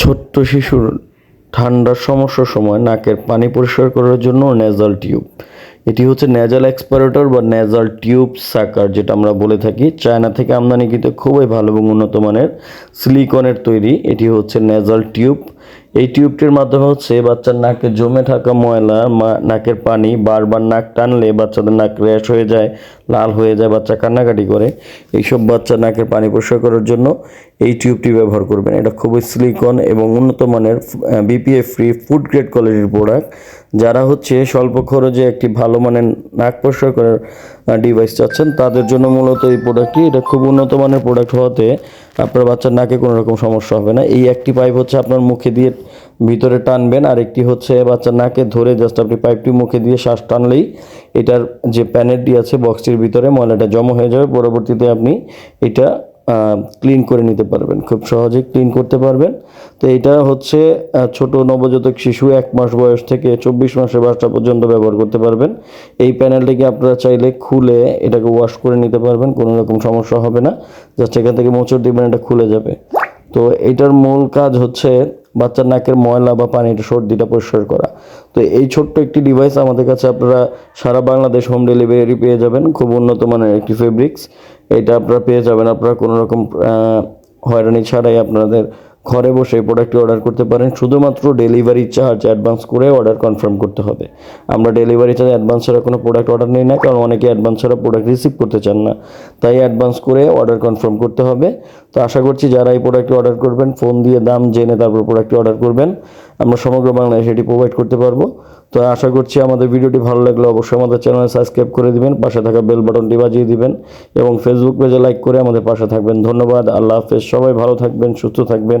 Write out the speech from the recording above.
ছোট্ট শিশুর ঠান্ডার সমস্যার সময় নাকের পানি পরিষ্কার করার জন্য নেজাল টিউব এটি হচ্ছে নেজাল এক্সপারেটর বা নেজাল টিউব সাকার যেটা আমরা বলে থাকি। চায়না থেকে আমদানিকৃত খুবই ভালো এবং উন্নত মানের সিলিকনের তৈরি। এটি হচ্ছে নেজাল টিউব এই টিউবটির মাধ্যমে হচ্ছে বাচ্চার নাকে জমে থাকা ময়লা নাকের পানি বারবার নাক টানলে বাচ্চাদের নাক র্যাশ হয়ে যায়, লাল হয়ে যায়, বাচ্চা কান্নাকাটি করে। এইসব বাচ্চা নাকের পানি পরিষ্কার করার জন্য এই টিউবটি ব্যবহার করবেন। এটা খুবই সিলিকন এবং উন্নত মানের বিপিএফ ফ্রি ফুড গ্রেড কোয়ালিটির প্রোডাক্ট যারা হচ্ছে স্বল্প খরচে একটি ভালো মানের নাক পরিষ্কার করার ডিভাইস চাচ্ছেন, তাদের জন্য মূলত এই প্রোডাক্টটি এটা খুব উন্নত মানের প্রোডাক্ট হওয়াতে আপনার বাচ্চার নাকে কোনো রকম সমস্যা হবে না। এই একটি পাইপ হচ্ছে আপনার মুখে দিয়ে ভিতরে টানবেন, আর একটি হচ্ছে বাচ্চার নাকে ধরে জাস্ট আপনি পাইপটি মুখে দিয়ে শ্বাস টানলেই এটার যে প্যানেটটি আছে বক্সটির ভিতরে ময়লাটা জমা হয়ে যাবে। পরবর্তীতে আপনি এটা ক্লিন করে নিতে পারবেন। খুব সহজে ক্লিন করতে পারবেন। তো এটা হচ্ছে ছোট নবজাতক শিশু এক মাস বয়স থেকে চব্বিশ মাসের বাসটা পর্যন্ত ব্যবহার করতে পারবেন। এই প্যানেলটিকে আপনারা চাইলে খুলে এটাকে ওয়াশ করে নিতে পারবেন, কোনো রকম সমস্যা হবে না। জাস্ট এখান থেকে মোচড় দিবেন এটা খুলে যাবে। তো এটার মূল কাজ হচ্ছে বাচ্চার নাকের ময়লা বা পানিটা সর্দিটা পরিষ্কার করা। তো এই ছোট্ট একটি ডিভাইস আমাদের কাছে আপনারা সারা বাংলাদেশ হোম ডেলিভারি পেয়ে যাবেন। খুব উন্নত মানের একটি ফেব্রিক্স এটা আপনারা পেয়ে যাবেন। আপনারা কোনো রকম হয়রানি ছাড়াই আপনাদের ঘরে বসে প্রোডাক্টটি অর্ডার করতে পারেন। শুধুমাত্র ডেলিভারি চার্জ অ্যাডভান্স করে অর্ডার কনফার্ম করতে হবে। আমরা ডেলিভারি চার্জ অ্যাডভান্স ছাড়া কোনো প্রোডাক্ট অর্ডার নিই না, কারণ অনেকে অ্যাডভান্স ছাড়া প্রোডাক্ট রিসিভ করতে চান না। তাই অ্যাডভান্স করে অর্ডার কনফার্ম করতে হবে। তো আশা করছি যারা এই প্রোডাক্টটি অর্ডার করবেন ফোন দিয়ে দাম জেনে তারপর প্রোডাক্টটি অর্ডার করবেন, আমরা সমগ্র বাংলায় সেটি প্রোভাইড করতে পারব। তো আশা করছি আমাদের ভিডিওটি ভালো লাগলে অবশ্যই আমাদের চ্যানেল সাবস্ক্রাইব করে দিবেন, পাশে থাকা বেল বাটনটি বাজিয়ে দিবেন, এবং ফেসবুক পেজে লাইক করে আমাদের পাশে থাকবেন। ধন্যবাদ, আল্লাহ হাফেজ, সবাই ভালো থাকবেন, সুস্থ থাকবেন।